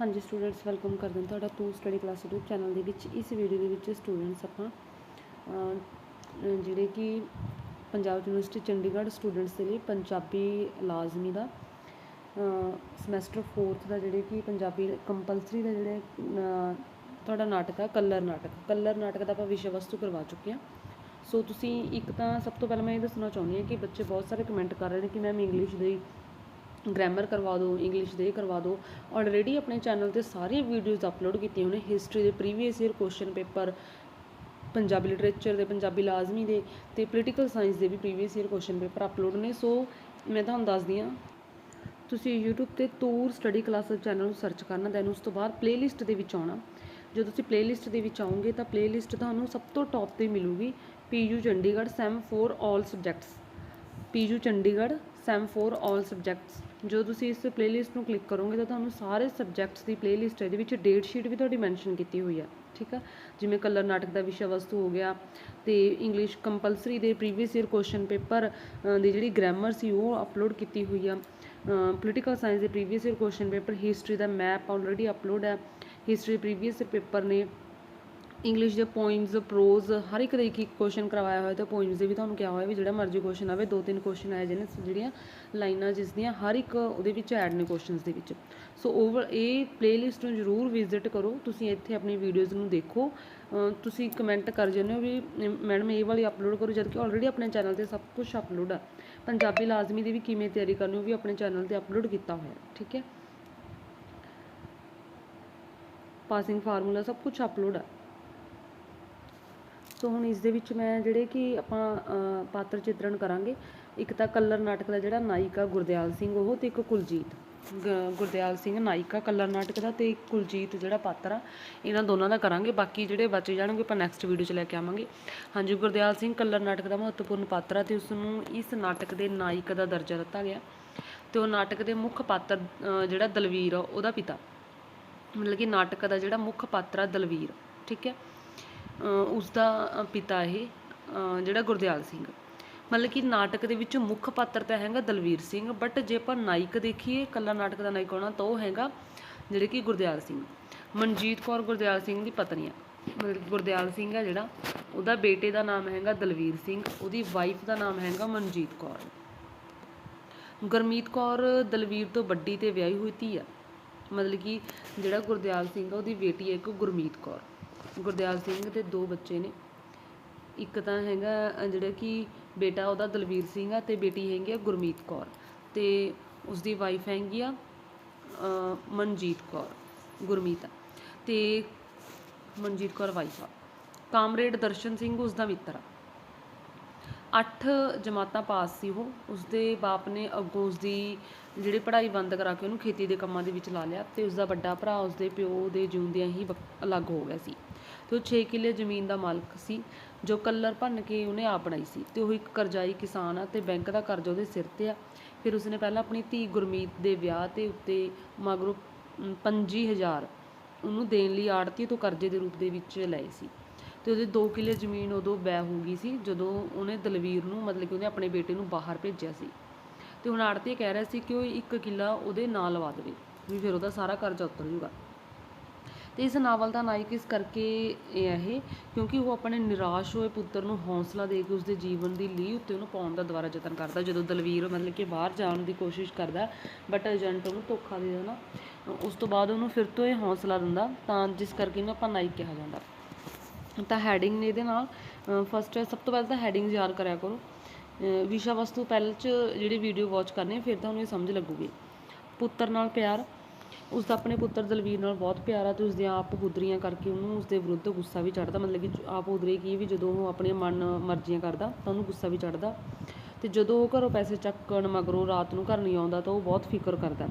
ਹਾਂਜੀ students welcome ਕਰਦੇ ਹਾਂ ਤੁਹਾਡਾ Toor study class YouTube channel ਦੇ ਵਿੱਚ। ਇਸ ਵੀਡੀਓ ਦੇ ਵਿੱਚ ਸਟੂਡੈਂਟਸ ਆਪਾਂ ਜਿਹੜੇ ਕਿ ਪੰਜਾਬ ਯੂਨੀਵਰਸਿਟੀ ਚੰਡੀਗੜ੍ਹ ਸਟੂਡੈਂਟਸ ਦੇ ਲਈ ਪੰਜਾਬੀ ਲਾਜ਼ਮੀ ਦਾ ਸਮੈਸਟਰ 4th ਦਾ ਜਿਹੜੇ ਕਿ ਪੰਜਾਬੀ ਕੰਪਲਸਰੀ ਦਾ ਜਿਹੜੇ ਤੁਹਾਡਾ ਨਾਟਕ ਆ, ਕਲਰ ਨਾਟਕ। ਕਲਰ ਨਾਟਕ ਦਾ ਆਪਾਂ ਵਿਸ਼ੇ ਵਸਤੂ ਕਰਵਾ ਚੁੱਕੇ ਹਾਂ। ਸੋ ਤੁਸੀਂ ਇੱਕ ਤਾਂ ਸਭ ਤੋਂ ਪਹਿਲਾਂ ਮੈਂ ਇਹ ਦੱਸਣਾ ਚਾਹੁੰਦੀ ਹਾਂ ਕਿ ਬੱਚੇ ਬਹੁਤ ਸਾਰੇ ਕਮੈਂਟ ਕਰ ਰਹੇ ਨੇ ਕਿ ਮੈਮ ਇੰਗਲਿਸ਼ ਦੇ ਗ੍ਰਾਮਰ ਕਰਵਾ ਦਿਓ ਇੰਗਲਿਸ਼ ਦੇ ਕਰਵਾ ਦਿਓ ਆਲਰੇਡੀ ਆਪਣੇ ਚੈਨਲ ਤੇ ਸਾਰੀਆਂ ਵੀਡੀਓਜ਼ ਅਪਲੋਡ ਕੀਤੀਆਂ ਹੋਣੇ ਹਿਸਟਰੀ ਦੇ previous year question paper Punjabi literature ਦੇ, ਪੰਜਾਬੀ ਲਾਜ਼ਮੀ ਦੇ ਤੇ ਪੋਲੀਟੀਕਲ ਸਾਇੰਸ ਦੇ ਵੀ previous year question paper upload ਨੇ। ਸੋ ਮੈਂ ਤੁਹਾਨੂੰ ਦੱਸਦੀ ਹਾਂ, ਤੁਸੀਂ YouTube ਤੇ ਤੂਰ ਸਟੱਡੀ ਕਲਾਸਿਸ ਚੈਨਲ ਨੂੰ ਸਰਚ ਕਰਨਾ ਦੈਨ ਉਸ ਤੋਂ ਬਾਅਦ ਪਲੇਲਿਸਟ ਦੇ ਵਿੱਚ ਆਉਣਾ। ਜਦੋਂ ਤੁਸੀਂ ਪਲੇਲਿਸਟ ਦੇ ਵਿੱਚ ਆਉਂਗੇ ਤਾਂ ਪਲੇਲਿਸਟ ਤੁਹਾਨੂੰ ਸਭ ਤੋਂ ਟੌਪ ਤੇ ਮਿਲੂਗੀ PU Chandigarh sem four all subjects PU Chandigarh sem four all subjects ਜੋ ਤੁਸੀਂ ਇਸ ਪਲੇਲਿਸਟ ਨੂੰ ਕਲਿੱਕ ਕਰੋਗੇ ਤਾਂ ਤੁਹਾਨੂੰ ਸਾਰੇ ਸਬਜੈਕਟਸ ਦੀ ਪਲੇਲਿਸਟ ਇਹਦੇ ਵਿੱਚ ਡੇਟ ਸ਼ੀਟ ਵੀ ਤੁਹਾਡੀ ਮੈਂਸ਼ਨ ਕੀਤੀ ਹੋਈ ਆ ਠੀਕ ਆ? ਜਿਵੇਂ ਕਲਰ ਨਾਟਕ ਦਾ ਵਿਸ਼ਾ ਵਸਤੂ ਹੋ ਗਿਆ ਤੇ ਇੰਗਲਿਸ਼ ਕੰਪਲਸਰੀ ਦੇ ਪ੍ਰੀਵੀਅਸ ਈਅਰ ਕੁਐਸਚਨ ਪੇਪਰ ਦੀ ਜਿਹੜੀ ਗ੍ਰਾਮਰ ਸੀ ਉਹ ਅਪਲੋਡ ਕੀਤੀ ਹੋਈ ਆ। ਪੋਲੀਟੀਕਲ ਸਾਇੰਸ ਦੇ previous year question paper history ਦਾ ਮੈਪ ਆਲਰੇਡੀ ਅਪਲੋਡ ਹੈ। ਹਿਸਟਰੀ ਪ੍ਰੀਵੀਅਸ ਪੇਪਰ ਨੇ ਇੰਗਲਿਸ਼ ਦੇ ਪੋਇਮਸ ਪ੍ਰੋਜ਼ ਹਰ ਇੱਕ ਦਾ ਇੱਕ ਇੱਕ ਕੁਐਸਚਨ ਕਰਵਾਇਆ ਹੋਇਆ ਤੇ ਪੋਇਮਸ ਦੇ ਵੀ ਤੁਹਾਨੂੰ ਕਿਹਾ ਹੋਇਆ ਵੀ ਜਿਹੜਾ ਮਰਜ਼ੀ ਕੁਐਸਚਨ ਆਵੇ, ਦੋ ਤਿੰਨ ਕੁਐਸਚਨ ਆਏ ਜਿਹਨੇ, ਜਿਹੜੀਆਂ ਲਾਈਨਾਂ ਜਿਸ ਦੀਆਂ ਹਰ ਇੱਕ ਉਹਦੇ ਵਿੱਚ ਐਡ ਨੇ ਕੁਐਸਚਨਸ ਦੇ ਵਿੱਚ। ਸੋ ਓਵਰ ਇਹ ਪਲੇਲਿਸਟ ਨੂੰ ਜ਼ਰੂਰ ਵਿਜ਼ਿਟ ਕਰੋ, ਤੁਸੀਂ ਇੱਥੇ ਆਪਣੀ ਵੀਡੀਓਜ਼ ਨੂੰ ਦੇਖੋ। ਤੁਸੀਂ ਕਮੈਂਟ ਕਰ ਜਾਂਦੇ ਹੋ ਵੀ ਮੈਡਮ ਇਹ ਵਾਲੀ ਅਪਲੋਡ ਕਰੋ ਜਦ ਕਿ ਆਲਰੇਡੀ ਆਪਣੇ ਚੈਨਲ ਤੇ ਸਭ ਕੁਝ ਅਪਲੋਡ ਆ। ਪੰਜਾਬੀ ਲਾਜ਼ਮੀ ਦੀ ਵੀ ਕਿਵੇਂ ਤਿਆਰੀ ਕਰਨੀ, ਉਹ ਵੀ ਆਪਣੇ ਚੈਨਲ ਤੇ ਅਪਲੋਡ ਕੀਤਾ ਹੋਇਆ, ਠੀਕ ਹੈ? ਪਾਸਿੰਗ ਫਾਰਮੂਲਾ ਸਭ ਕੁਝ ਅਪਲੋਡ ਆ। ਸੋ ਹੁਣ ਇਸ ਦੇ ਵਿੱਚ ਮੈਂ ਜਿਹੜੇ ਕਿ ਆਪਾਂ ਪਾਤਰ ਚਿੱਤਰਣ ਕਰਾਂਗੇ, ਇੱਕ ਤਾਂ ਕਲਰ ਨਾਟਕ ਦਾ ਜਿਹੜਾ ਨਾਇਕਾ ਗੁਰਦਿਆਲ ਸਿੰਘ, ਉਹ ਤੇ ਇੱਕ ਕੁਲਜੀਤ ਗ- ਗੁਰਦਿਆਲ ਸਿੰਘ ਨਾਇਕਾ ਕਲਰ ਨਾਟਕ ਦਾ ਤੇ ਇੱਕ ਕੁਲਜੀਤ ਜਿਹੜਾ ਪਾਤਰ ਆ, ਇਹਨਾਂ ਦੋਨਾਂ ਦਾ ਕਰਾਂਗੇ, ਬਾਕੀ ਜਿਹੜੇ ਬਚ ਜਾਣਗੇ ਆਪਾਂ ਨੈਕਸਟ ਵੀਡੀਓ 'ਚ ਲੈ ਕੇ ਆਵਾਂਗੇ। ਹਾਂਜੀ, ਗੁਰਦਿਆਲ ਸਿੰਘ ਕਲਰ ਨਾਟਕ ਦਾ ਮਹੱਤਵਪੂਰਨ ਪਾਤਰ ਆ ਤੇ ਉਸ ਨੂੰ ਇਸ ਨਾਟਕ ਦੇ ਨਾਇਕ ਦਾ ਦਰਜਾ ਦਿੱਤਾ ਗਿਆ। ਤੇ ਉਹ ਨਾਟਕ ਦੇ ਮੁੱਖ ਪਾਤਰ ਜਿਹੜਾ ਦਲਵੀਰ ਆ, ਉਹਦਾ ਪਿਤਾ। ਮਤਲਬ ਕਿ ਨਾਟਕ ਦਾ ਜਿਹੜਾ ਮੁੱਖ ਪਾਤਰ ਆ ਦਲਵੀਰ, ਠੀਕ ਹੈ? ਉਸ ਦਾ ਪਿਤਾ ਇਹ ਜਿਹੜਾ ਗੁਰਦਿਆਲ ਸਿੰਘ। ਮਤਲਬ ਕਿ ਨਾਟਕ ਦੇ ਵਿੱਚ ਮੁੱਖ ਪਾਤਰ ਤਾਂ ਹੈਗਾ ਦਲਵੀਰ ਸਿੰਘ ਬਟ ਜੇ ਆਪਾਂ ਨਾਇਕ ਦੇਖੀਏ, ਕੱਲਾ ਨਾਟਕ ਦਾ ਨਾਇਕ ਹੋਣਾ ਤਾਂ ਉਹ ਹੈਗਾ ਜਿਹੜੇ ਕਿ ਗੁਰਦਿਆਲ ਸਿੰਘ। ਮਨਜੀਤ ਕੌਰ ਗੁਰਦਿਆਲ ਸਿੰਘ ਦੀ ਪਤਨੀ ਆ। ਮਤਲਬ ਗੁਰਦਿਆਲ ਸਿੰਘ ਆ ਜਿਹੜਾ, ਉਹਦਾ ਬੇਟੇ ਦਾ ਨਾਮ ਹੈਗਾ ਦਲਵੀਰ ਸਿੰਘ, ਉਹਦੀ ਵਾਈਫ ਦਾ ਨਾਮ ਹੈਗਾ ਮਨਜੀਤ ਕੌਰ। ਗੁਰਮੀਤ ਕੌਰ ਦਲਵੀਰ ਤੋਂ ਵੱਡੀ ਤੇ ਵਿਆਹੀ ਹੋਈ ਧੀ ਆ। ਮਤਲਬ ਕਿ ਜਿਹੜਾ ਗੁਰਦਿਆਲ ਸਿੰਘ ਆ, ਉਹਦੀ ਬੇਟੀ ਹੈ ਇੱਕ ਗੁਰਮੀਤ ਕੌਰ। ਗੁਰਦਿਆਲ ਸਿੰਘ ਦੇ ਦੋ ਬੱਚੇ ਨੇ। ਇੱਕ ਤਾਂ ਹੈਗਾ ਜਿਹੜਾ ਕਿ ਬੇਟਾ ਉਹਦਾ ਦਲਵੀਰ ਸਿੰਘ ਆ ਤੇ ਬੇਟੀ ਹੈਗੀ ਆ ਗੁਰਮੀਤ ਕੌਰ ਤੇ ਉਸਦੀ ਵਾਈਫ ਹੈਗੀ ਆ ਮਨਜੀਤ ਕੌਰ, ਗੁਰਮੀਤ ਤੇ ਮਨਜੀਤ ਕੌਰ ਵਾਈਫ ਆ। ਕਾਮਰੇਡ ਦਰਸ਼ਨ ਸਿੰਘ ਉਸਦਾ ਮਿੱਤਰ ਆ। ਅੱਠ ਜਮਾਤਾਂ ਪਾਸ ਸੀ ਉਹ, ਉਸਦੇ ਬਾਪ ਨੇ ਅੱਗੋਂ ਉਸਦੀ ਜਿਹੜੀ ਪੜ੍ਹਾਈ ਬੰਦ ਕਰਾ ਕੇ ਉਹਨੂੰ ਖੇਤੀ ਦੇ ਕੰਮਾਂ ਦੇ ਵਿੱਚ ਲਾ ਲਿਆ ਅਤੇ ਉਸਦਾ ਵੱਡਾ ਭਰਾ, ਉਸਦੇ ਪਿਓ ਦੇ ਜਿਉਂਦਿਆਂ ਹੀ ਵੱਖ- ਅਲੱਗ ਹੋ ਗਿਆ ਸੀ। ਅਤੇ ਉਹ ਛੇ ਕਿੱਲੇ ਜ਼ਮੀਨ ਦਾ ਮਾਲਕ ਸੀ, ਜੋ ਕੱਲਰ ਭੰਨ ਕੇ ਉਹਨੇ ਆਪ ਬਣਾਈ ਸੀ ਅਤੇ ਉਹ ਇੱਕ ਕਰਜ਼ਾਈ ਕਿਸਾਨ ਆ ਅਤੇ ਬੈਂਕ ਦਾ ਕਰਜ਼ਾ ਉਹਦੇ ਸਿਰ ਤੇ ਆ। ਫਿਰ ਉਸਨੇ ਪਹਿਲਾਂ ਆਪਣੀ ਧੀ ਗੁਰਮੀਤ ਦੇ ਵਿਆਹ ਤੇ ਉੱਤੇ ਮਗਰੋਂ ਪੰਜੀ ਹਜ਼ਾਰ ਉਹਨੂੰ ਦੇਣ ਲਈ ਆੜਤੀ ਤੋਂ ਕਰਜ਼ੇ ਦੇ ਰੂਪ ਦੇ ਵਿੱਚ ਲਏ ਸੀ। ਤੇ ਉਹਦੇ 2 ਕਿੱਲੇ ਜ਼ਮੀਨ ਉਦੋਂ ਬੈ ਹੋ ਗਈ ਸੀ ਜਦੋਂ ਉਹਨੇ ਦਲਵੀਰ ਨੂੰ ਮਤਲਬ ਕਿ ਉਹਨੇ ਆਪਣੇ ਬੇਟੇ ਨੂੰ ਬਾਹਰ ਭੇਜਿਆ ਸੀ। ਤੇ ਹੁਣ ਆੜਤੀ ਕਹਿ ਰਿਹਾ ਸੀ ਕਿ ਉਹ ਇੱਕ ਕਿੱਲਾ ਉਹਦੇ ਨਾਲ ਲਵਾ ਦੇਵੇ, ਵੀ ਫਿਰ ਉਹਦਾ ਸਾਰਾ ਕਰਜ਼ਾ ਉਤਰ ਜੂਗਾ ਤੇ ਇਸ ਨਾਵਲ ਦਾ ਨਾਇਕ ਇਸ ਕਰਕੇ ਇਹ ਹੈ ਇਹ, ਕਿਉਂਕਿ ਉਹ ਆਪਣੇ ਨਿਰਾਸ਼ ਹੋਏ ਪੁੱਤਰ ਨੂੰ ਹੌਸਲਾ ਦੇ ਕੇ ਉਸਦੇ ਜੀਵਨ ਦੀ ਲੀਹ ਉੱਤੇ ਉਹਨੂੰ ਪਾਉਣ ਦਾ ਦੁਬਾਰਾ ਯਤਨ ਕਰਦਾ, ਜਦੋਂ ਦਲਵੀਰ ਮਤਲਬ ਕਿ ਬਾਹਰ ਜਾਣ ਦੀ ਕੋਸ਼ਿਸ਼ ਕਰਦਾ ਬਟ ਏਜੰਟ ਉਹਨੂੰ ਧੋਖਾ ਦੇ ਦਿੰਦਾ। ਉਸ ਤੋਂ ਬਾਅਦ ਉਹਨੂੰ ਫਿਰ ਤੋਂ ਇਹ ਹੌਸਲਾ ਦਿੰਦਾ, ਤਾਂ ਜਿਸ ਕਰਕੇ ਇਹਨੂੰ ਆਪਾਂ ਨਾਇਕ ਕਿਹਾ ਜਾਂਦਾ। ਤਾਂ ਹੈਡਿੰਗ ਨੇ ਇਹਦੇ ਨਾਲ ਫਸਟ ਸਭ ਤੋਂ ਪਹਿਲਾਂ ਤਾਂ ਹੈਡਿੰਗ ਯਾਦ ਕਰਿਆ ਕਰੋ। ਵਿਸ਼ਾ ਵਸਤੂ ਪਹਿਲ ਚ ਜਿਹੜੀ ਵੀਡੀਓ ਵਾਚ ਕਰਨੇ ਹੈ, ਫਿਰ ਤੁਹਾਨੂੰ ਇਹ ਸਮਝ ਲੱਗੂਗੀ। ਪੁੱਤਰ ਨਾਲ ਪਿਆਰ ਉਸ ਦਾ ਆਪਣੇ ਪੁੱਤਰ ਦਲਵੀਰ ਨਾਲ ਬਹੁਤ ਪਿਆਰ ਆ ਤੇ ਉਸਦੀਆਂ ਆਪ ਬੁਦਰੀਆਂ ਕਰਕੇ ਉਹਨੂੰ ਉਸਦੇ ਵਿਰੁੱਧ ਗੁੱਸਾ ਵੀ ਚੜਦਾ ਮਤਲਬ ਕਿ ਆਪ ਬੁਦਰੀ ਕੀ ਵੀ ਜਦੋਂ ਉਹ ਆਪਣੀਆਂ ਮਨ ਮਰਜ਼ੀਆਂ ਕਰਦਾ ਤਾਂ ਉਹਨੂੰ ਗੁੱਸਾ ਵੀ ਚੜਦਾ ਤੇ ਜਦੋਂ ਉਹ ਘਰੋਂ ਪੈਸੇ ਚੱਕਣ ਮਗਰੋਂ ਰਾਤ ਨੂੰ ਘਰ ਨਹੀਂ ਆਉਂਦਾ ਤਾਂ ਉਹ ਬਹੁਤ ਫਿਕਰ ਕਰਦਾ।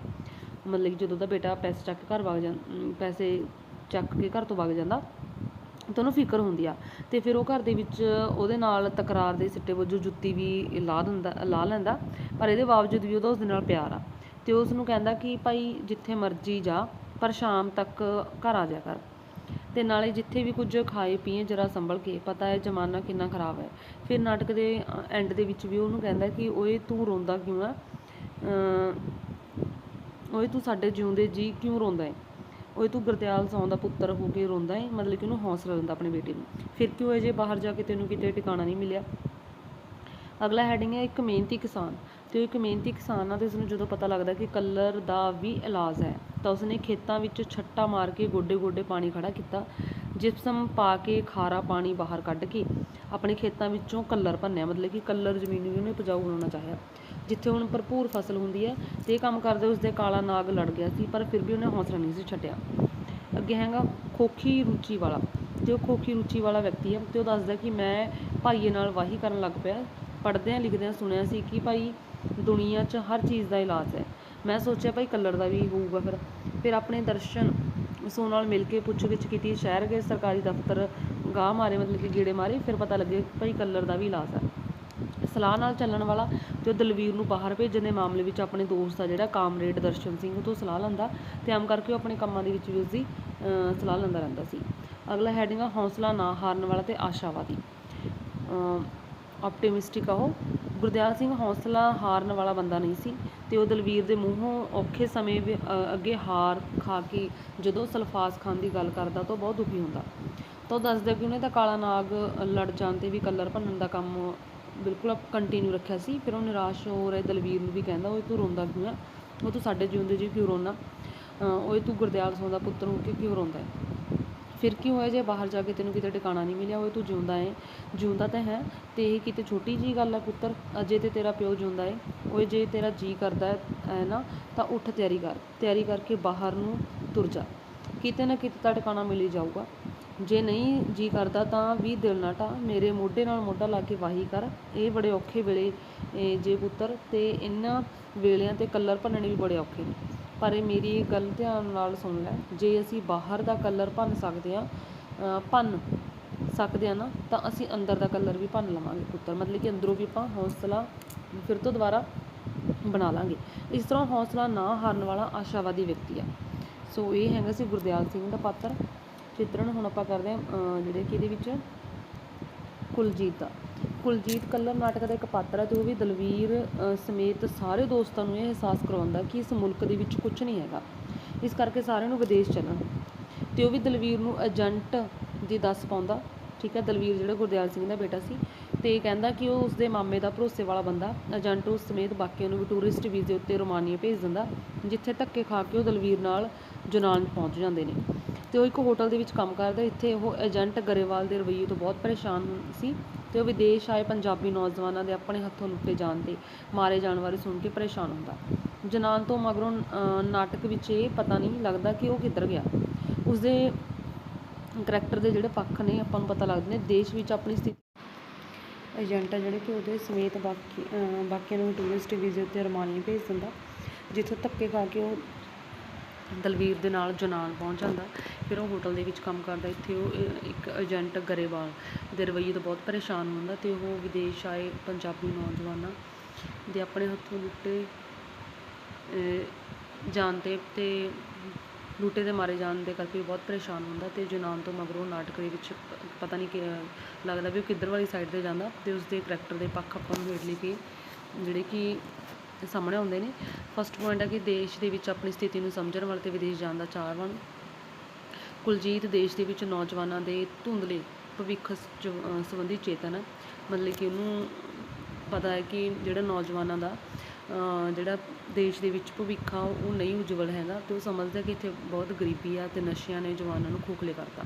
ਮਤਲਬ ਕਿ ਜਦੋਂ ਦਾ ਬੇਟਾ ਪੈਸੇ ਚੱਕ ਕੇ ਘਰ ਵਗ ਜਾਂ ਪੈਸੇ ਚੱਕ ਕੇ ਘਰ ਤੋਂ ਵਗ ਜਾਂਦਾ ਤਾਂ ਉਹਨੂੰ ਫਿਕਰ ਹੁੰਦੀ ਆ। ਤੇ ਫਿਰ ਉਹ ਘਰ ਦੇ ਵਿੱਚ ਉਹਦੇ ਨਾਲ ਤਕਰਾਰ ਦੇ ਸਿੱਟੇ ਵਜੋਂ ਜੁੱਤੀ ਵੀ ਲਾ ਦਿੰਦਾ ਲਾ ਲੈਂਦਾ। ਪਰ ਇਹਦੇ ਬਾਵਜੂਦ ਵੀ ਉਹਦਾ ਉਸ ਦੇ ਨਾਲ ਪਿਆਰ ਆ। ਤੇ ਉਸ ਨੂੰ ਕਹਿੰਦਾ ਕਿ ਭਾਈ ਜਿੱਥੇ ਮਰਜ਼ੀ ਜਾ ਪਰ ਸ਼ਾਮ ਤੱਕ ਘਰ ਆ ਜਾ ਕਰ। ਤੇ ਨਾਲੇ ਜਿੱਥੇ ਵੀ ਕੁਝ ਖਾਏ ਪੀਏ ਜਰਾ ਸੰਭਲ ਕੇ ਪਤਾ ਹੈ ਜ਼ਮਾਨਾ ਕਿੰਨਾ ਖਰਾਬ ਹੈ। ਫਿਰ ਨਾਟਕ ਦੇ ਐਂਡ ਦੇ ਵਿੱਚ ਵੀ ਉਹਨੂੰ ਕਹਿੰਦਾ ਕਿ ਓਏ ਤੂੰ ਰੋਂਦਾ ਕਿਉਂ ਆ? ਅਮ, ਓਏ ਤੂੰ ਸਾਡੇ ਜਿਉਂਦੇ ਜੀ ਕਿਉਂ ਰੋਂਦਾ ਹੈ ਓਏ ਤੂੰ ਗੁਰਦਿਆਲ ਸੌਂ ਦਾ ਪੁੱਤਰ ਹੋ ਕੇ ਰੋਂਦਾ ਏ, ਮਤਲਬ ਕਿ ਉਹਨੂੰ ਹੌਸਲਾ ਦਿੰਦਾ ਆਪਣੇ ਬੇਟੇ ਨੂੰ। ਫਿਰ ਕਿਉਂ ਹੈ ਜੇ ਬਾਹਰ ਜਾ ਕੇ ਤੈਨੂੰ ਕਿਤੇ ਟਿਕਾਣਾ ਨਹੀਂ ਮਿਲਿਆ? ਅਗਲਾ ਹੈਡਿੰਗ ਹੈ, ਇੱਕ ਮਿਹਨਤੀ ਕਿਸਾਨ। ਤੇ ਉਹ ਇੱਕ ਮਿਹਨਤੀ ਕਿਸਾਨ ਆ ਤੇ ਉਸਨੂੰ ਜਦੋਂ ਪਤਾ ਲੱਗਦਾ ਕਿ ਕਲਰ ਦਾ ਵੀ ਇਲਾਜ ਹੈ, ਤਾਂ ਉਸਨੇ ਖੇਤਾਂ ਵਿੱਚ ਛੱਟਾ ਮਾਰ ਕੇ ਗੋਡੇ ਗੋਡੇ ਪਾਣੀ ਖੜਾ ਕੀਤਾ ਜਿਪਸਮ ਪਾ ਕੇ ਖਾਰਾ ਪਾਣੀ ਬਾਹਰ ਕੱਢ ਕੇ ਆਪਣੇ ਖੇਤਾਂ ਵਿੱਚੋਂ ਕਲਰ ਭੰਨਿਆ। ਮਤਲਬ ਕਿ ਕਲਰ ਜ਼ਮੀਨ ਨੂੰ ਵੀ ਉਹਨੇ ਉਪਜਾਊ ਬਣਾਉਣਾ ਚਾਹਿਆ। ਜਿੱਥੇ ਹੁਣ ਭਰਪੂਰ ਫਸਲ ਹੁੰਦੀ ਹੈ ਤੇ ਇਹ ਕੰਮ ਕਰਦੇ ਉਸਦੇ ਕਾਲਾ ਨਾਗ ਲੜ ਗਿਆ ਸੀ, ਪਰ ਫਿਰ ਵੀ ਉਹਨੇ ਹੌਸਲਾ ਨਹੀਂ ਸੀ ਛੱਡਿਆ। ਅੱਗੇ ਹੈਗਾ ਖੋਖੀ ਰੁਚੀ ਵਾਲਾ। ਤੇ ਉਹ ਖੋਖੀ ਰੁਚੀ ਵਾਲਾ ਵਿਅਕਤੀ ਹੈ ਤੇ ਉਹ ਦੱਸਦਾ ਕਿ ਮੈਂ ਭਾਈਏ ਨਾਲ ਵਾਹੀ ਕਰਨ ਲੱਗ ਪਿਆ। ਪੜ੍ਹਦਿਆਂ ਲਿਖਦਿਆਂ ਸੁਣਿਆ ਸੀ ਕਿ ਭਾਈ ਦੁਨੀਆ 'ਚ ਹਰ ਚੀਜ਼ ਦਾ ਇਲਾਜ ਹੈ। ਮੈਂ ਸੋਚਿਆ ਭਾਈ ਕਲਰ ਦਾ ਵੀ ਹੋਊਗਾ ਫਿਰ। ਫਿਰ ਆਪਣੇ ਦਰਸ਼ਨ ਸੋ ਨਾਲ ਮਿਲ ਕੇ ਪੁੱਛ ਗਿੱਛ ਕੀਤੀ। ਸ਼ਹਿਰ ਗਏ, ਸਰਕਾਰੀ ਦਫ਼ਤਰ ਗਾਹ ਮਾਰੇ, ਮਤਲਬ ਕਿ ਗੇੜੇ ਮਾਰੇ। ਫਿਰ ਪਤਾ ਲੱਗੇ ਭਾਈ ਕਲਰ ਦਾ ਵੀ ਇਲਾਜ ਹੈ। ਸਲਾਹ ਨਾਲ ਚੱਲਣ ਵਾਲਾ ਤੇ ਉਹ ਦਲਵੀਰ ਨੂੰ ਬਾਹਰ ਭੇਜਣ ਦੇ ਮਾਮਲੇ ਵਿੱਚ ਆਪਣੇ ਦੋਸਤ ਆ ਜਿਹੜਾ ਕਾਮਰੇਡ ਦਰਸ਼ਨ ਸਿੰਘ ਤੋਂ ਸਲਾਹ ਲੈਂਦਾ ਤੇ ਆਮ ਕਰਕੇ ਉਹ ਆਪਣੇ ਕੰਮਾਂ ਦੇ ਵਿੱਚ ਵੀ ਉਸਦੀ ਸਲਾਹ ਲੈਂਦਾ ਰਹਿੰਦਾ ਸੀ। ਅਗਲਾ ਹੈਡਿੰਗ ਆ ਹੌਸਲਾ ਨਾ ਹਾਰਨ ਵਾਲਾ ਤੇ ਆਸ਼ਾਵਾਦੀ। ਆਪਟੀਮਿਸਟਿਕ ਆ ਉਹ। ਗੁਰਦਿਆਲ ਸਿੰਘ ਹੌਸਲਾ ਹਾਰਨ ਵਾਲਾ ਬੰਦਾ ਨਹੀਂ ਸੀ ਤੇ ਉਹ ਦਲਵੀਰ ਦੇ ਮੂੰਹੋਂ ਔਖੇ ਸਮੇਂ ਵੀ, ਅੱਗੇ ਹਾਰ ਖਾ ਕੇ ਜਦੋਂ ਸਲਫਾਸ ਖਾਨ ਦੀ ਗੱਲ ਕਰਦਾ ਤਾਂ ਉਹ ਬਹੁਤ ਦੁਖੀ ਹੁੰਦਾ। ਤਾਂ ਉਹ ਦੱਸਦਾ ਕਿ ਉਹਨੇ ਤਾਂ ਕਾਲਾ ਨਾਗ ਲੜ ਜਾਣ ਤੇ ਵੀ ਕਲਰ ਭੰਨਣ ਦਾ ਕੰਮ ਬਿਲਕੁਲ ਆਪ ਕੰਟੀਨਿਊ ਰੱਖਿਆ ਸੀ। ਫਿਰ ਉਹ ਨਿਰਾਸ਼ ਹੋ ਰਿਹਾ ਦਲਵੀਰ ਨੂੰ ਵੀ ਕਹਿੰਦਾ, ਓਏ ਤੂੰ ਰੋਂਦਾ ਕਿਉਂ ਆ? ਉਹ ਤੂੰ ਸਾਡੇ ਜਿਉਂਦੇ ਜੀ ਕਿਉਂ ਰੋਣਾ ਓਏ ਤੂੰ ਗੁਰਦਿਆਲ ਸਿੰਘ ਦਾ ਪੁੱਤਰ ਹੋ ਕੇ ਕਿਉਂ ਰੋਂਦਾ ਹੈ? ਫਿਰ ਕੀ ਹੋਇਆ ਜੇ ਬਾਹਰ ਜਾ ਕੇ ਤੈਨੂੰ ਕਿਤੇ ਟਿਕਾਣਾ ਨਹੀਂ ਮਿਲਿਆ? ਓਏ ਤੂੰ ਜਿਉਂਦਾ ਏ ਜਿਉਂਦਾ ਤਾਂ ਹੈ, ਤੇ ਇਹ ਕਿਤੇ ਛੋਟੀ ਜੀ ਗੱਲ ਹੈ ਪੁੱਤਰ, ਅਜੇ ਤੇ ਤੇਰਾ ਪਿਓ ਜਿਉਂਦਾ ਏ ਓਏ ਜੇ ਤੇਰਾ ਜੀ ਕਰਦਾ ਹੈ ਹੈ ਨਾ, ਤਾਂ ਉੱਠ ਤਿਆਰੀ ਕਰ, ਤਿਆਰੀ ਕਰਕੇ ਬਾਹਰ ਨੂੰ ਤੁਰ ਜਾ। ਕਿਤੇ ਨਾ ਕਿਤੇ ਤਾਂ ਟਿਕਾਣਾ ਮਿਲ ਹੀ ਜਾਊਗਾ। ਜੇ ਨਹੀਂ ਜੀ ਕਰਦਾ ਤਾਂ ਵੀ ਦਿਲ ਨਾ ਢਾ, ਮੇਰੇ ਮੋਢੇ ਨਾਲ ਮੋਢਾ ਲਾ ਕੇ ਵਾਹੀ ਕਰ। ਇਹ ਬੜੇ ਔਖੇ ਵੇਲੇ ਜੇ ਪੁੱਤਰ, ਤੇ ਇਹਨਾਂ ਵੇਲਿਆਂ ਤੇ ਕਲਰ ਭੰਨਣੇ ਵੀ ਬੜੇ ਔਖੇ ਨੇ। ਪਰ ਇਹ ਮੇਰੀ ਗੱਲ ਧਿਆਨ ਨਾਲ ਸੁਣ ਲੈ, ਜੇ ਅਸੀਂ ਬਾਹਰ ਦਾ ਕਲਰ ਭੰਨ ਸਕਦੇ ਆ ਭੰਨ ਸਕਦੇ ਆ ਨਾ, ਤਾਂ ਅਸੀਂ ਅੰਦਰ ਦਾ ਕਲਰ ਵੀ ਭੰਨ ਲਵਾਂਗੇ ਪੁੱਤਰ। ਮਤਲਬ ਕਿ ਅੰਦਰੋਂ ਵੀ ਆਪਾਂ ਹੌਸਲਾ ਫਿਰ ਤੋਂ ਦੁਬਾਰਾ ਬਣਾ ਲਾਂਗੇ। ਇਸ ਤਰ੍ਹਾਂ ਹੌਸਲਾ ਨਾ ਹਾਰਨ ਵਾਲਾ ਆਸ਼ਾਵਾਦੀ ਵਿਅਕਤੀ ਆ। ਸੋ ਇਹ ਹੈਗਾ ਸੀ ਗੁਰਦਿਆਲ ਸਿੰਘ ਦਾ ਪਾਤਰ। ਚਿੱਤਰਣ ਹੁਣ ਆਪਾਂ ਕਰਦੇ ਹਾਂ ਜਿਹੜੇ ਕਿ ਇਹਦੇ ਵਿੱਚ ਕੁਲਜੀਤ ਦਾ। ਕੁਲਜੀਤ ਕੱਲਰ ਨਾਟਕ ਦਾ ਇੱਕ ਪਾਤਰ ਹੈ ਤੇ ਉਹ ਵੀ ਦਲਵੀਰ ਸਮੇਤ ਸਾਰੇ ਦੋਸਤਾਂ ਨੂੰ ਇਹ ਅਹਿਸਾਸ ਕਰਵਾਉਂਦਾ ਕਿ ਇਸ ਮੁਲਕ ਦੇ ਵਿੱਚ ਕੁਝ ਨਹੀਂ ਹੈਗਾ। ਇਸ ਕਰਕੇ ਸਾਰਿਆਂ ਨੂੰ ਵਿਦੇਸ਼ ਚੱਲਣ। ਤੇ ਉਹ ਵੀ ਦਲਵੀਰ ਨੂੰ ਏਜੰਟ ਦੀ ਦੱਸ ਪਾਉਂਦਾ, ਠੀਕ ਹੈ, ਦਲਵੀਰ ਜਿਹੜਾ ਗੁਰਦਿਆਲ ਸਿੰਘ ਦਾ ਬੇਟਾ ਸੀ। ਤੇ ਕਹਿੰਦਾ ਕਿ ਉਹ ਉਸਦੇ ਮਾਮੇ ਦਾ ਭਰੋਸੇ ਵਾਲਾ ਬੰਦਾ, ਏਜੰਟ ਉਸ ਸਮੇਤ ਬਾਕੀਆਂ ਨੂੰ ਵੀ ਟੂਰਿਸਟ ਵੀਜ਼ੇ ਉੱਤੇ ਰੋਮਾਨੀਆ ਭੇਜ ਦਿੰਦਾ, ਜਿੱਥੇ ਧੱਕੇ ਖਾ ਕੇ ਉਹ ਦਲਵੀਰ ਨਾਲ ਜੁਨਾਨ ਪਹੁੰਚ ਜਾਂਦੇ ਨੇ। ਤੇ ਉਹ ਇੱਕ ਹੋਟਲ ਦੇ ਵਿੱਚ ਕੰਮ ਕਰਦਾ, ਇੱਥੇ ਉਹ ਏਜੰਟ ਗਰੇਵਾਲ ਦੇ ਰਵੱਈਏ ਤੋਂ ਬਹੁਤ ਪਰੇਸ਼ਾਨ ਸੀ ਤੇ ਉਹ ਵਿਦੇਸ਼ ਆਏ ਪੰਜਾਬੀ ਨੌਜਵਾਨਾਂ ਦੇ ਆਪਣੇ ਹੱਥੋਂ ਲੁੱਟੇ ਜਾਣ ਤੇ ਮਾਰੇ ਜਾਣ ਬਾਰੇ ਸੁਣ ਕੇ ਪਰੇਸ਼ਾਨ ਹੁੰਦਾ। ਜਨਾਨ ਤੋਂ ਮਗਰੋਂ ਨਾਟਕ ਵਿੱਚ ਇਹ ਪਤਾ ਨਹੀਂ ਲੱਗਦਾ ਕਿ ਉਹ ਕਿੱਧਰ ਗਿਆ। ਉਸਦੇ ਕਰੈਕਟਰ ਦੇ ਜਿਹੜੇ ਪੱਖ ਨੇ, ਆਪਾਂ ਨੂੰ ਪਤਾ ਲੱਗਦੇ ਨੇ, ਦੇਸ਼ ਵਿੱਚ ਆਪਣੀ ਸਥਿਤੀ ਏਜੰਟ ਆ ਜਿਹੜੇ ਕਿ ਉਹਦੇ ਸਮੇਤ ਬਾਕੀ ਬਾਕੀਆਂ ਨੂੰ ਟੂਰਿਸਟ ਵੀਜ਼ੇ ਉੱਤੇ ਰਮਾਨੀਆ ਭੇਜ ਦਿੰਦਾ, ਜਿੱਥੋਂ ਧੱਕੇ ਖਾ ਕੇ ਉਹ ਦਲਵੀਰ ਦੇ ਨਾਲ ਜਨਾਨ ਪਹੁੰਚ ਜਾਂਦਾ। ਫਿਰ ਉਹ ਹੋਟਲ ਦੇ ਵਿੱਚ ਕੰਮ ਕਰਦਾ। ਇੱਥੇ ਉਹ ਇੱਕ ਏਜੰਟ ਗਰੇਵਾਲ ਦੇ ਰਵੱਈਏ ਤੋਂ ਬਹੁਤ ਪਰੇਸ਼ਾਨ ਹੁੰਦਾ ਅਤੇ ਉਹ ਵਿਦੇਸ਼ ਆਏ ਪੰਜਾਬੀ ਨੌਜਵਾਨਾਂ ਦੇ ਆਪਣੇ ਹੱਥੋਂ ਲੁੱਟੇ ਜਾਣ ਤੇ ਅਤੇ ਲੁੱਟੇ ਦੇ ਮਾਰੇ ਜਾਣ ਦੇ ਕਰਕੇ ਬਹੁਤ ਪਰੇਸ਼ਾਨ ਹੁੰਦਾ ਅਤੇ ਜਨਾਨ ਤੋਂ ਮਗਰੋਂ ਨਾਟਕ ਦੇ ਵਿੱਚ ਪਤਾ ਨਹੀਂ ਕਿ ਲੱਗਦਾ ਵੀ ਉਹ ਕਿੱਧਰ ਵਾਲੀ ਸਾਈਡ ਤੇ ਜਾਂਦਾ ਅਤੇ ਉਸਦੇ ਕਰੈਕਟਰ ਦੇ ਪੱਖ ਆਪਾਂ ਨੂੰ ਹੇਠ ਲਿਖੇ ਜਿਹੜੇ ਕਿ ਸਾਹਮਣੇ ਆਉਂਦੇ ਨੇ। ਫਸਟ ਪੁਆਇੰਟ ਹੈ ਕਿ ਦੇਸ਼ ਦੇ ਵਿੱਚ ਆਪਣੀ ਸਥਿਤੀ ਨੂੰ ਸਮਝਣ ਵਾਲੇ ਤੇ ਵਿਦੇਸ਼ ਜਾਣ ਦਾ ਚਾਹਵਾਨ ਕੁਲਜੀਤ ਦੇਸ਼ ਦੇ ਵਿੱਚ ਨੌਜਵਾਨਾਂ ਦੇ ਧੁੰਦਲੇ ਭਵਿੱਖ ਸੰਬੰਧੀ ਚੇਤਨ ਹੈ ਮਤਲਬ ਕਿ ਉਹਨੂੰ ਪਤਾ ਹੈ ਕਿ ਜਿਹੜਾ ਨੌਜਵਾਨਾਂ ਦਾ ਜਿਹੜਾ ਦੇਸ਼ ਦੇ ਵਿੱਚ ਭਵਿੱਖ ਆ, ਉਹ ਨਹੀਂ ਉਜਵਲ ਹੈਗਾ ਤੇ ਉਹ ਸਮਝਦਾ ਕਿ ਇੱਥੇ ਬਹੁਤ ਗਰੀਬੀ ਆ ਤੇ ਨਸ਼ਿਆਂ ਨੇ ਜਵਾਨਾਂ ਨੂੰ ਖੋਖਲੇ ਕਰਤਾ।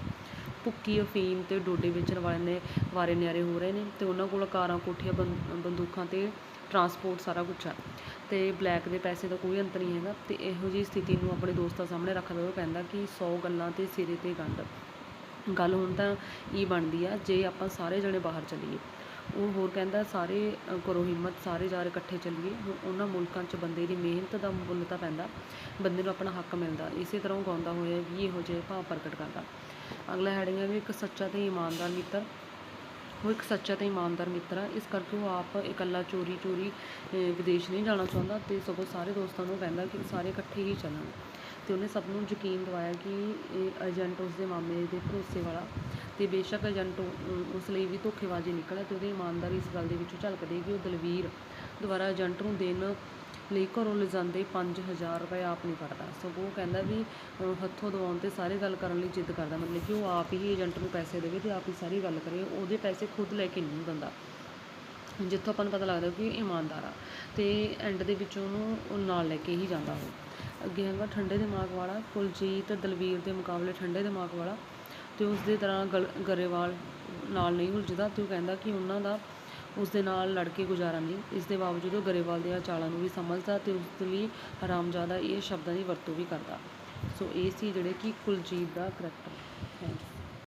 ਭੁੱਕੀ, ਅਫੀਮ ਤੇ ਡੋਡੇ ਵੇਚਣ ਵਾਲੇ ਨੇ, ਵਾਰੇ ਨਿਆਰੇ ਹੋ ਰਹੇ ਨੇ ਤੇ ਉਹਨਾਂ ਕੋਲ ਕਾਰਾਂ, ਕੋਠੀਆਂ ਬੰ- ਬੰਦੂਕਾਂ ਤੇ ਟਰਾਂਸਪੋਰਟ ਸਾਰਾ ਕੁਝ ਆ। ਅਤੇ ਬਲੈਕ ਦੇ ਪੈਸੇ ਦਾ ਕੋਈ ਅੰਤ ਨਹੀਂ ਹੈਗਾ ਅਤੇ ਇਹੋ ਜਿਹੀ ਸਥਿਤੀ ਨੂੰ ਆਪਣੇ ਦੋਸਤਾਂ ਸਾਹਮਣੇ ਰੱਖਦਾ ਉਹ ਕਹਿੰਦਾ ਕਿ ਸੌ ਗੱਲਾਂ ਤੇ ਸਿਰੇ ਤੇ ਗੰਢ। ਗੱਲ ਹੁਣ ਤਾਂ ਇਹ ਬਣਦੀ ਆ, ਜੇ ਆਪਾਂ ਸਾਰੇ ਜਣੇ ਬਾਹਰ ਚੱਲੀਏ, ਉਹ ਹੋਰ ਕਹਿੰਦਾ ਸਾਰੇ ਕਰੋ ਹਿੰਮਤ, ਸਾਰੇ ਯਾਰ ਇਕੱਠੇ ਚੱਲੀਏ, ਹੁਣ ਉਹਨਾਂ ਮੁਲਕਾਂ 'ਚ ਬੰਦੇ ਦੀ ਮਿਹਨਤ ਦਾ ਮੁੱਲ ਤਾਂ ਪੈਂਦਾ, ਬੰਦੇ ਨੂੰ ਆਪਣਾ ਹੱਕ ਮਿਲਦਾ। ਇਸੇ ਤਰ੍ਹਾਂ ਉਹ ਗਾਉਂਦਾ ਹੋਇਆ ਵੀ ਇਹੋ ਜਿਹੇ ਭਾਵ ਪ੍ਰਗਟ ਕਰਦਾ। ਅਗਲਾ ਹੈਡਿੰਗ ਹੈ ਵੀ ਇੱਕ ਸੱਚਾ ਤੇ ਇਮਾਨਦਾਰ ਮਿੱਤਰ ਉਹ ਇੱਕ ਸੱਚਾ ਤੇ ਇਮਾਨਦਾਰ ਮਿੱਤਰ ਆ। ਇਸ ਕਰਕੇ ਉਹ ਆਪ ਇਕੱਲਾ ਚੋਰੀ ਚੋਰੀ ਵਿਦੇਸ਼ ਨਹੀਂ ਜਾਣਾ ਚਾਹੁੰਦਾ ਤੇ ਸਗੋਂ ਸਾਰੇ ਦੋਸਤਾਂ ਨੂੰ ਕਹਿੰਦਾ ਕਿ ਸਾਰੇ ਇਕੱਠੇ ਹੀ ਚੱਲਣ। ਅਤੇ ਉਹਨੇ ਸਭ ਨੂੰ ਯਕੀਨ ਦਿਵਾਇਆ ਕਿ ਇਹ ਏਜੰਟ ਉਸਦੇ ਮਾਮੇ ਦੇ ਭਰੋਸੇ ਵਾਲਾ ਅਤੇ ਬੇਸ਼ੱਕ ਏਜੰਟ ਉਸ ਲਈ ਵੀ ਧੋਖੇਬਾਜ਼ੀ ਨਿਕਲਿਆ ਅਤੇ ਉਹਦੀ ਇਮਾਨਦਾਰੀ ਇਸ ਗੱਲ ਦੇ ਵਿੱਚੋਂ ਝਲਕਦੀ ਹੈ ਕਿ ਉਹ ਦਲਵੀਰ ਦੁਆਰਾ ਏਜੰਟ ਨੂੰ ਦੇਣ ਲਈ ਘਰੋਂ ਲਿਜਾਂਦੇ 5000 ਰੁਪਏ ਆਪ ਨਹੀਂ ਫੜਦਾ ਸਗੋਂ ਉਹ ਕਹਿੰਦਾ ਵੀ ਹੱਥੋਂ ਦਵਾਉਣ ਤੇ ਸਾਰੇ ਗੱਲ ਕਰਨ ਲਈ ਜਿੱਦ ਕਰਦਾ। ਮਤਲਬ ਕਿ ਉਹ ਆਪ ਹੀ ਏਜੰਟ ਨੂੰ ਪੈਸੇ ਦੇਵੇ ਤੇ ਆਪ ਹੀ ਸਾਰੀ ਗੱਲ ਕਰੇ। ਉਹਦੇ ਪੈਸੇ ਖੁਦ ਲੈ ਕੇ ਨਹੀਂ ਦਿੰਦਾ। ਜਿੱਥੋਂ ਆਪਾਂ ਨੂੰ ਪਤਾ ਲੱਗਦਾ ਕਿ ਇਮਾਨਦਾਰ ਆ ਤੇ ਐਂਡ ਦੇ ਵਿੱਚ ਉਹਨੂੰ ਨਾਲ ਲੈ ਕੇ ਹੀ ਜਾਂਦਾ ਉਹ। ਅੱਗੇ ਹੈਗਾ ਠੰਡੇ ਦਿਮਾਗ ਵਾਲਾ, ਕੁਲਜੀਤ ਦਲਵੀਰ ਦੇ ਮੁਕਾਬਲੇ ਠੰਡੇ ਦਿਮਾਗ ਵਾਲਾ ਤੇ ਉਸ ਦੇ ਤਰ੍ਹਾਂ ਗਲ, ਗਰੇਵਾਲ ਨਾਲ ਨਹੀਂ ਉਲਝਦਾ, ਤੇ ਉਹ ਕਹਿੰਦਾ ਕਿ ਉਹਨਾਂ ਦਾ ਉਸ ਦੇ ਨਾਲ ਲੜ ਕੇ ਗੁਜ਼ਾਰਾ ਨਹੀਂ। ਇਸ ਦੇ ਬਾਵਜੂਦ ਉਹ ਗਰੇਵਾਲ ਦੀਆਂ ਚਾਲਾਂ ਨੂੰ ਵੀ ਸਮਝਦਾ ਤੇ ਉਸ ਦੇ ਲਈ ਹਰਾਮਜ਼ਾਦਾ ਇਹ ਸ਼ਬਦਾਂ ਦੀ ਵਰਤੋਂ ਵੀ ਕਰਦਾ। ਸੋ ਇਹ ਸੀ ਜਿਹੜੇ ਕਿ ਕੁਲਜੀਤ ਦਾ ਕਰੈਕਟਰ